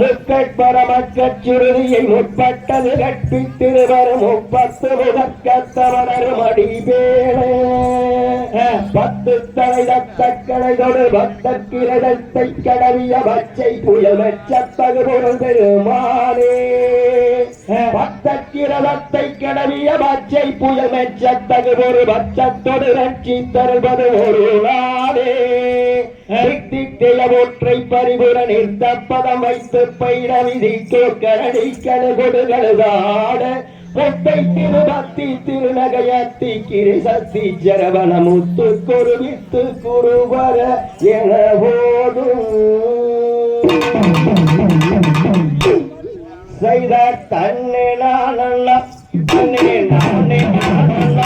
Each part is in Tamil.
முக்கட்பரமக்கச் சுருதியை முற்பட்டது. கட்டி திருவரும் முப்பத்து முதற்கத்தவரும் அடிபேளே பத்து தலை தத்தக்கடை தொடு பக்தக்கிரடத்தை கடவிய பச்சை புயல் மெச்சத்தகு பொருள் பெருமானே. பக்தக்கிரதத்தை கடவிய பச்சை புயல் மெச்சத்தகு ஒரு பச்சத்தொடு ரட்சி தருவது ஒரு நாடே ஒற்றை பரிபுர நிறுத்தப்பதம் வைத்து பயிர விதிக்கு கரடி கழுகொடுகழுதாட பொட்டை திருபத்தி திருநகையத்தி கிரிசத்தி ஜரவன முத்து குருவித்து குருவர என போதும். செய்த தன்னை நானல்ல. தன்னை நானே நானல்ல.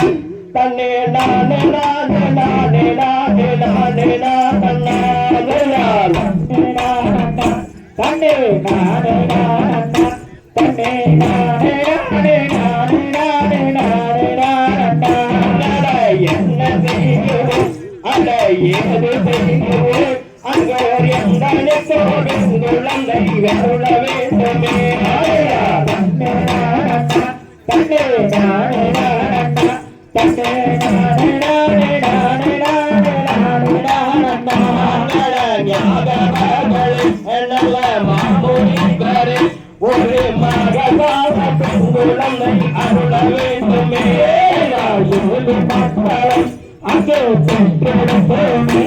தன்னை நானே நானே நானே நானே நானே நானே நானே தன்னை நானே நானே நானே நானே நானே நானே நானே நானே என்ன செய்கிறோம் அல்ல ஏது செய்கிறோம் அங்கே எந்தனை கோடுங்குள்ளை வெருள வேண்டுமே தன்னே தன்னே ஒரு பெண்குழந்தை அருள வேண்டுமே அங்கே பெற்றெடுப்போமே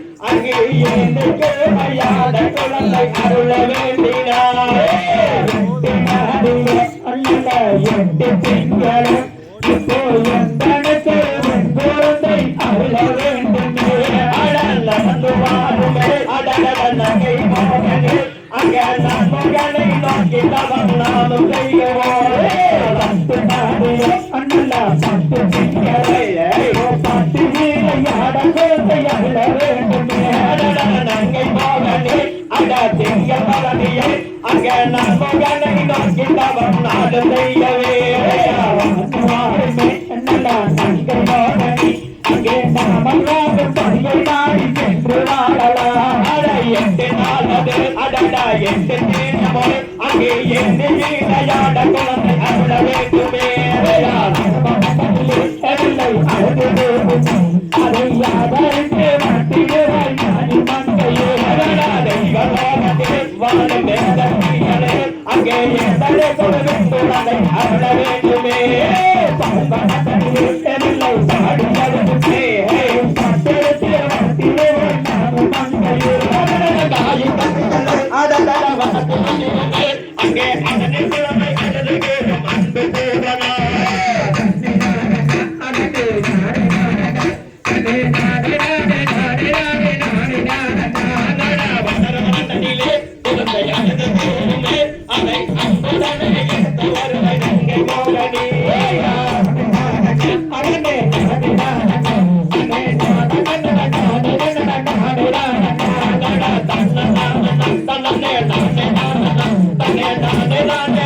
அங்கே இருந்து கிழமையாத குழந்தை அருள வேண்டினாரே அல்ல எட்டு இப்போ எந்தனுக்கு குழந்தை அருள வாருமே அடல நகை மகனே நோக்கி தவம் நாமும் செய்கிறோம் அங்க நம்மகனை நோக்கி தவம் நாடு செய்யவே அங்கே நாமல்லாத பணியை நாடி சென்று வாழலாம் அட எட்டு நாளது அடடா எட்டு தீனமோ அங்கே எண்ணி வீணையாட குழந்தை அருள வேண்டுமே அழுது அதை யாதற்கு மந்தையே காயி தந்தைகளே அடடட வனத்திலே அங்கே அதனை கிழமை அழுது கேடும் அன்பு தேவனா Thank you.